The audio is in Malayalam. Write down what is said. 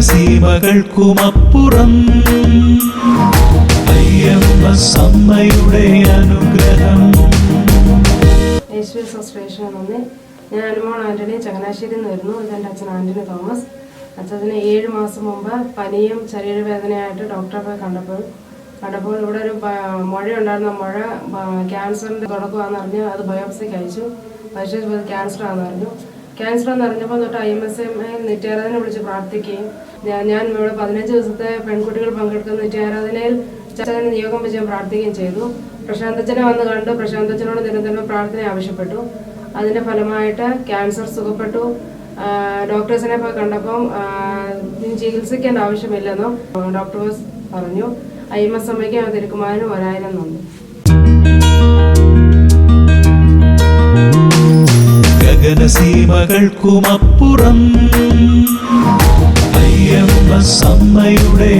ഗഗനസീമകൾക്കുമപ്പുറം അയ്യപ്പ അമ്മയുടെ അനുഗ്രഹം ഞാൻ അനുമോൾ ആന്റണി ചങ്ങനാശ്ശേരിയിൽ നിന്ന് വരുന്നു. ഇതെന്റെ അച്ഛൻ ആന്റണി തോമസ്. അച്ഛന് ഏഴ് മാസം മുമ്പ് പനിയും ശരീരവേദനയായിട്ട് ഡോക്ടറെ പോയി കണ്ടപ്പോൾ കണ്ടപ്പോൾ ഇവിടെ ഒരു മഴ മുഴയുണ്ടായിരുന്ന മുഴ ക്യാൻസറിന്റെ തുടക്കമാണെന്ന് അറിഞ്ഞ് അത് ബയോപ്സിക്ക് അയച്ചു പക്ഷേ ക്യാൻസർ ആണെന്ന് അറിഞ്ഞു. ക്യാൻസർ എന്ന് അറിഞ്ഞപ്പോൾ തൊട്ട് ഐ എം എസ് എം നിത്യാരാധന വിളിച്ച് പ്രാർത്ഥിക്കുകയും ഞാൻ ഇവിടെ പതിനഞ്ച് ദിവസത്തെ പെൺകുട്ടികൾ പങ്കെടുക്കുന്ന നിത്യാരാധനയിൽ അച്ഛനെ നിയോഗം ഞാൻ പ്രാർത്ഥിക്കുകയും ചെയ്തു. പ്രശാന്തച്ചനെ വന്ന് കണ്ട്. പ്രശാന്തച്ചനോട് നിരന്തരം പ്രാർത്ഥന ആവശ്യപ്പെട്ടു. അതിന്റെ ഫലമായിട്ട് ക്യാൻസർ സുഖപ്പെട്ടു. ഡോക്ടേഴ്സിനെ പോയി കണ്ടപ്പം ചികിത്സിക്കേണ്ട ആവശ്യമില്ലെന്നും ഡോക്ടർ പറഞ്ഞു. ഐ എം എസ് അമ്മയ്ക്കും തിരുക്കുമാരനും ഒരായിരം നന്ദി. ഗഗനസീമകൾക്കുമപ്പുറം അയ്യപ്പ സമ്മയുടെ